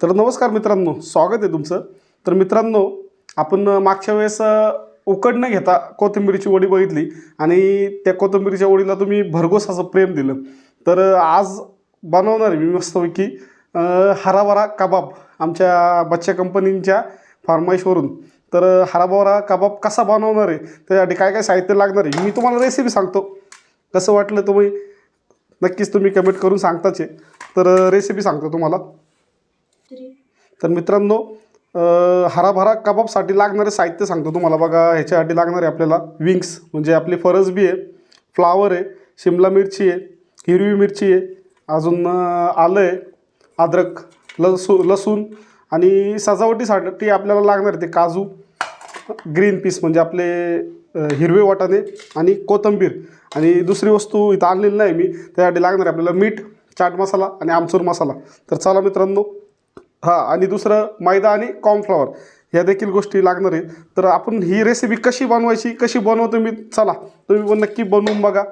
तर नमस्कार मित्रांनो. स्वागत आहे तुमचं. तर मित्रांनो आपण मागच्या वेळेस उकड न घेता कोथिंबीरीची वडी बघितली आणि त्या कोथिंबीरीच्या वडीला तुम्ही भरघोस असं प्रेम दिलं. तर आज बनवणार आहे मी मस्तपैकी हराभरा कबाब आमच्या बच्च्या कंपनींच्या फार्माईशवरून. तर हराभरा कबाब कसा बनवणार आहे त्यासाठी काय काय साहित्य लागणार आहे मी तुम्हाला रेसिपी सांगतो. कसं वाटलं तुम्ही नक्कीच तुम्ही कमेंट करून सांगताच आहे. तर रेसिपी सांगतो तुम्हाला. तर. मित्रांनो हराभरा कबाबसाठी लागणारे साहित्य सांगतो तुम्हाला. बघा ह्याच्यासाठी लागणारे आपल्याला विंग्स म्हणजे आपली फरसबी आहे फ्लावर आहे शिमला मिरची आहे हिरवी मिरची आहे अजून आलं आहे अद्रक लसू लसूण आणि सजावटीसाठी आपल्याला लागणार ते काजू ग्रीन पीस म्हणजे आपले हिरवे वाटाणे आणि कोथिंबीर. आणि दुसरी वस्तू इथं आणलेली नाही मी त्यासाठी लागणार आहे आपल्याला मीठ चाट मसाला आणि आमचूर मसाला. तर चला मित्रांनो हां आणि दुसरं मैदा आणि कॉर्नफ्लॉवर ह्या देखील गोष्टी लागणार आहेत. तर आपण ही रेसिपी कशी बनवायची कशी बनवतो मी चला तुम्ही पण नक्की बनवून बघा.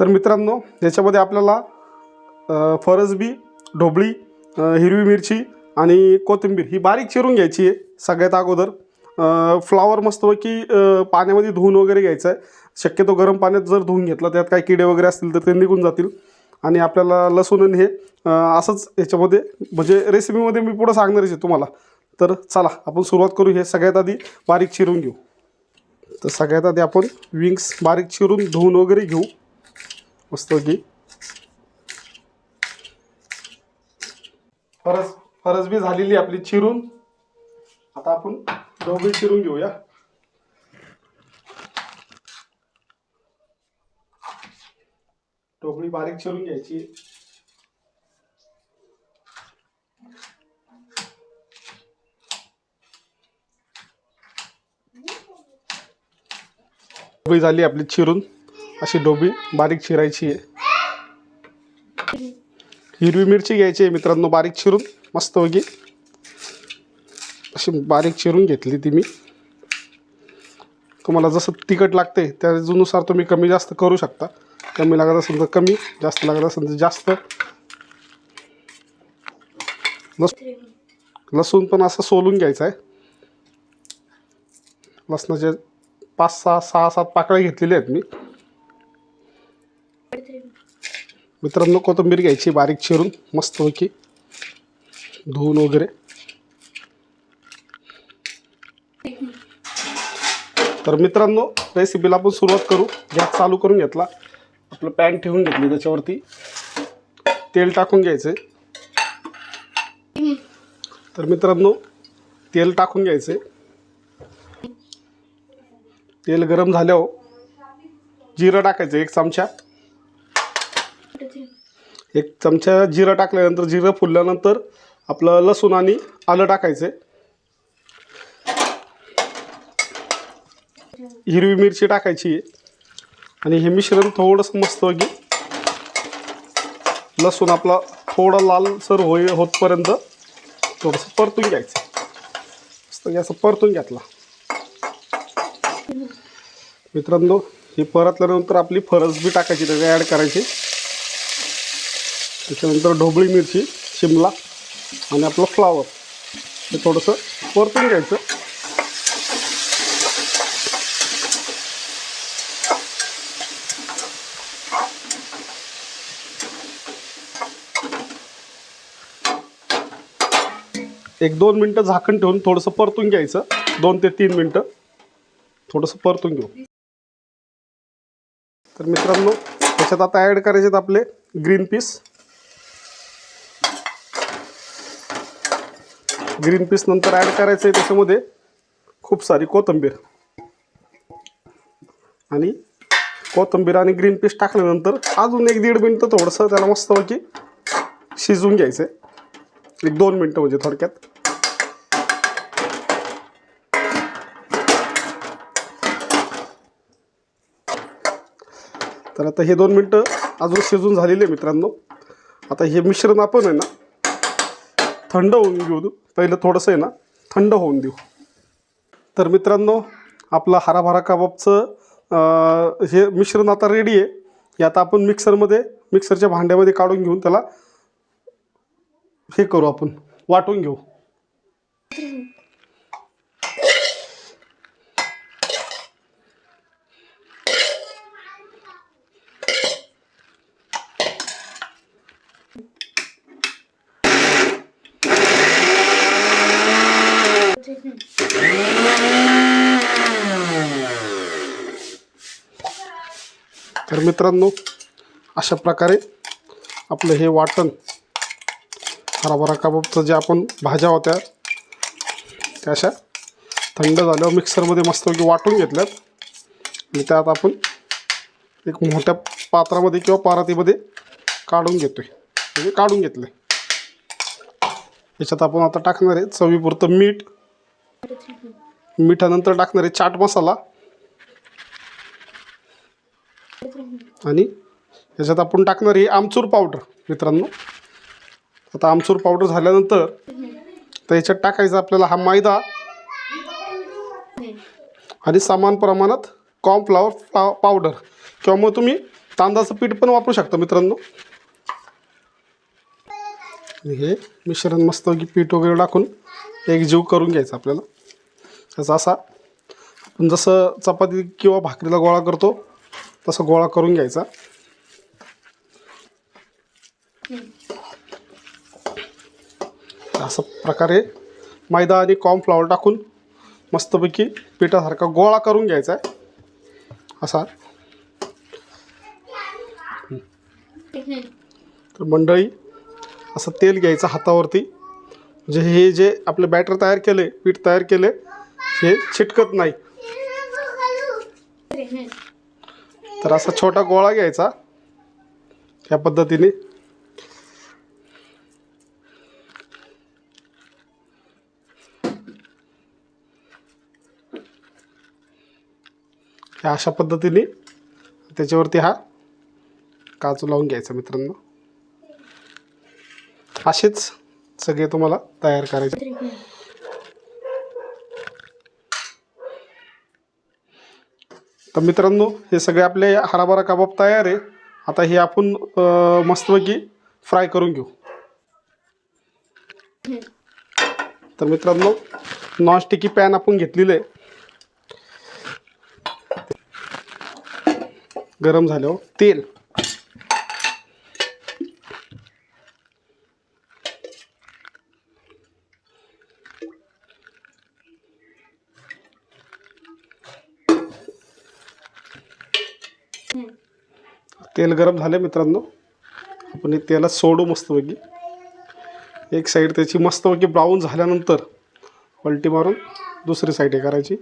तर मित्रांनो याच्यामध्ये आपल्याला फरसबी ढोबळी हिरवी मिरची आणि कोथिंबीर ही बारीक चिरून घ्यायची आहे सगळ्यात अगोदर. फ्लॉवर फ्लावर मस्तपैकी पाण्यामध्ये धुवून वगैरे घ्यायचं आहे शक्यतो गरम पाण्यात जर धुवून घेतला त्यात काही किडे वगैरे असतील तर ते निघून जातील. आणि आपल्याला लसूण आणि हे असंच याच्यामध्ये म्हणजे रेसिपीमध्ये मी पुढं सांगणारच आहे तुम्हाला. तर चला आपण सुरुवात करू हे सगळ्यात आधी बारीक चिरून घेऊ. तर सगळ्यात आधी आपण विंग्स बारीक चिरून धुवून वगैरे घेऊ. मस्तपैकी फरस फरसबी झालेली आपली चिरून. आता आपण ढोबळी चिरून घेऊया. टोपली बारीक चिरून घ्यायची. डोबी झाली आपली चिरून. अशी डोबी बारीक चिरायची आहे. हिरवी मिरची घ्यायची आहे मित्रांनो बारीक चिरून. मस्त वगी अशी बारीक चिरून घेतली ती मी. तुम्हाला जसं तिखट लागते त्यानुसार तुम्ही कमी जास्त करू शकता. कमी लागत असेल तर कमी जास्त लागत असेल तर जास्त. लस लसूण पण असं सोलून घ्यायचं आहे. लसणाचे पाच सहा सहा सात पाकळ्या घेतलेल्या आहेत मी. मित्रांनो कोथिंबीर घ्यायची बारीक चिरून मस्तपैकी धुवून वगैरे. तर मित्रांनो रेसिपीला आपण सुरुवात करू. गॅस चालू करून घेतला. आपलं पॅन ठेवून घेतली त्याच्यावरती. तेल टाकून घ्यायचं तर मित्रांनो तेल टाकून घ्यायचे तेल गरम झाल्यावर जिरं टाकायचं एक चमचा. एक चमचा जिरं टाकल्यानंतर जिरं फुलल्यानंतर आपलं लसूण आणि आलं टाकायचं हिरवी मिरची टाकायची. आहे आणि हे मिश्रण थोडंसं मस्त की लसूण आपला थोडा लालसर होई होतपर्यंत थोडंसं परतून घ्यायचं. मस्त असं परतून घेतला. मित्रांनो हे परतल्यानंतर आपली फरस बी टाकायची त्याच्या ॲड करायची. त्याच्यानंतर ढोबळी मिरची शिमला आणि आपलं फ्लावर हे थोडंसं परतून घ्यायचं. एक दोन मिनटं झाकण ठेवून थोडंसं परतून घ्यायचं. दोन ते तीन मिनटं. थोडंसं परतून घेऊ. तर मित्रांनो त्याच्यात आता ॲड करायचे आहेत आपले ग्रीन पीस ग्रीन पीस नंतर ॲड करायचं आहे त्याच्यामध्ये खूप सारी कोथिंबीर. आणि कोथिंबीर आणि ग्रीन पीस टाकल्यानंतर अजून एक दीड मिनटं थोडंसं त्याला मस्तपैकी शिजवून घ्यायचं आहे एक दोन मिनटं म्हणजे थोडक्यात. तर आता हे दोन मिनटं अजून शिजून झालेले आहे मित्रांनो. आता हे मिश्रण आपण आहे ना थंड होऊन घेऊ पहिलं थोडंसं आहे ना थंड होऊन देऊ. तर मित्रांनो आपला हराभरा कबाबचं हे मिश्रण आता रेडी आहे. हे आता आपण मिक्सरमध्ये मिक्सरच्या भांड्यामध्ये काढून घेऊन त्याला हे करू आपण. वाटून घेऊ. तर मित्रांनो अशा प्रकारे आपलं हे वाटण हराभरा कबाबचं जे आपण भाज्या होत्या त्या अशा थंड झाल्यावर मिक्सरमध्ये मस्तपैकी वाटून घेतल्यात. आणि त्यात आपण एक मोठ्या पात्रामध्ये किंवा पारातीमध्ये काढून घेतो आहे म्हणजे काढून घेतलं याच्यात आपण आता टाकणार आहे चवीपुरतं मीठ. मिठानंतर टाकणार आहे चाट मसाला. आणि याच्यात आपण टाकणार आहे आमचूर पावडर मित्रांनो. आता आमचूर पावडर झाल्यानंतर तर याच्यात टाकायचा आपल्याला हा मैदा आणि समान प्रमाणात कॉर्नफ्लावर फ्ला पावडर किंवा मग तुम्ही तांदळाचं पीठ पण वापरू शकता मित्रांनो. हे मिश्रण मस्तपैकी पीठ वगैरे टाकून एक जीव करून घ्यायचा आपल्याला. त्याचा असा आपण जसं चपाती किंवा भाकरीला गोळा करतो तसं गोळा करून घ्यायचा. अशा प्रकारे मैदा आणि कॉर्नफ्लॉवर टाकून मस्तपैकी पिठासारखा गोळा करून घ्यायचा आहे. असा. तर मंडळी असं तेल घ्यायचं हातावरती. म्हणजे हे जे आपले बॅटर तयार केले पीठ तयार केले हे छिटकत नाही. तर असा छोटा गोळा घ्यायचा. या पद्धतीने ह्या अशा पद्धतीने त्याच्यावरती हा काजू लावून घ्यायचा मित्रांनो. असेच सगळे तुम्हाला तयार करायचे. तर मित्रांनो हे सगळे आपले हराभरा कबाब तयार आहे. आता हे आपण मस्तपैकी फ्राय करून घेऊ. तर मित्रांनो नॉनस्टिकी पॅन आपण घेतलेलं आहे. गरम झाल्यावर तेल. तेल गरम झाले मित्रांनो. आपण हे सोडू मस्तपैकी. एक साईड त्याची मस्तपैकी ब्राऊन झाल्यानंतर पलटी मारून दुसरी साईड हे करायची.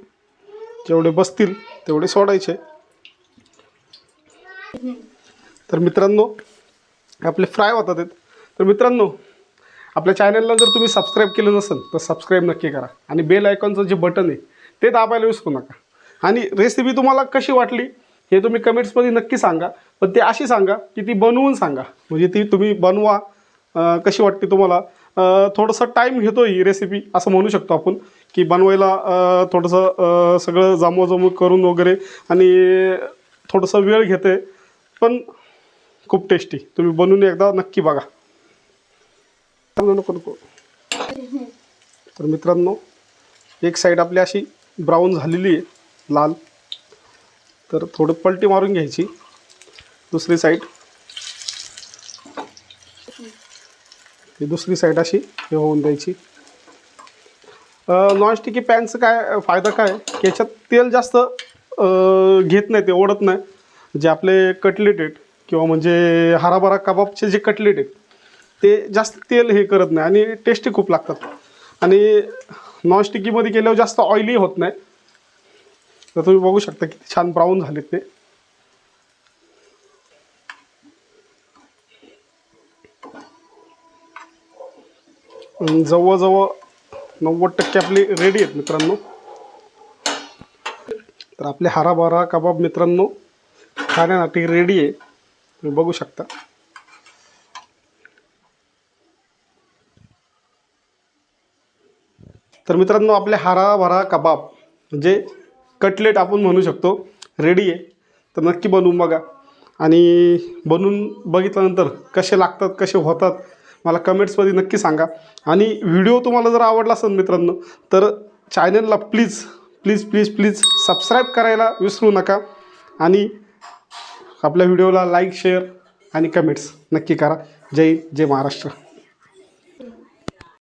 जेवढे बसतील तेवढे सोडायचे. तर मित्रांनो आपले फ्राय होतात आहेत. तर मित्रांनो आपल्या चॅनलला जर तुम्ही सबस्क्राईब केलं नसेल तर सबस्क्राईब नक्की करा. आणि बेल आयकॉनचं जे बटन आहे ते दाबायला विसरू नका. आणि रेसिपी तुम्हाला कशी वाटली हे तुम्ही कमेंट्समध्ये नक्की सांगा. पण ते अशी सांगा की ती बनवून सांगा. म्हणजे ती तुम्ही बनवा कशी वाटते तुम्हाला. थोडंसं टाईम घेतो ही रेसिपी असं म्हणू शकतो आपण की बनवायला थोडंसं सगळं जमवाजमव करून वगैरे आणि थोडंसं वेळ घेते पण खूप टेस्टी तुम्ही बनवून एकदा नक्की बघा. नको नको तर मित्रांनो एक साईड आपली अशी ब्राऊन झालेली आहे लाल. तर थोडं पलटी मारून घ्यायची. दुसरी साईड ही दुसरी साईड अशी हे होऊन द्यायची. नॉनस्टिकी पॅनचं काय फायदा काय? की याच्यात तेल जास्त घेत नाही ते ओढत नाही. जे आपले कटलेट आहेत किंवा म्हणजे हराभरा कबाबचे जे कटलेट आहेत ते जास्त तेल हे करत नाही आणि टेस्टी खूप लागतात. आणि नॉनस्टिकीमध्ये केल्यावर जास्त ऑइली होत नाही. तर तुम्ही बघू शकता किती छान ब्राऊन झालेत ते. जवळजवळ नव्वद टक्के आपली रेडी आहेत मित्रांनो. तर आपले हराभरा कबाब मित्रांनो खाण्यासाठी ना ती रेडी आहे. तुम्ही बघू शकता. तर मित्रांनो आपले हाराभरा कबाब म्हणजे कटलेट आपण म्हणू शकतो रेडी आहे. तर नक्की बनवून बघा. आणि बनवून बघितल्यानंतर कसे लागतात कसे होतात मला कमेंट्समध्ये नक्की सांगा. आणि व्हिडिओ तुम्हाला जर आवडला असेल मित्रांनो तर चॅनलला please please please please subscribe करायला विसरू नका. आणि आपल्या व्हिडिओला लाईक शेअर आणि कमेंट्स नक्की करा. जय जय महाराष्ट्र.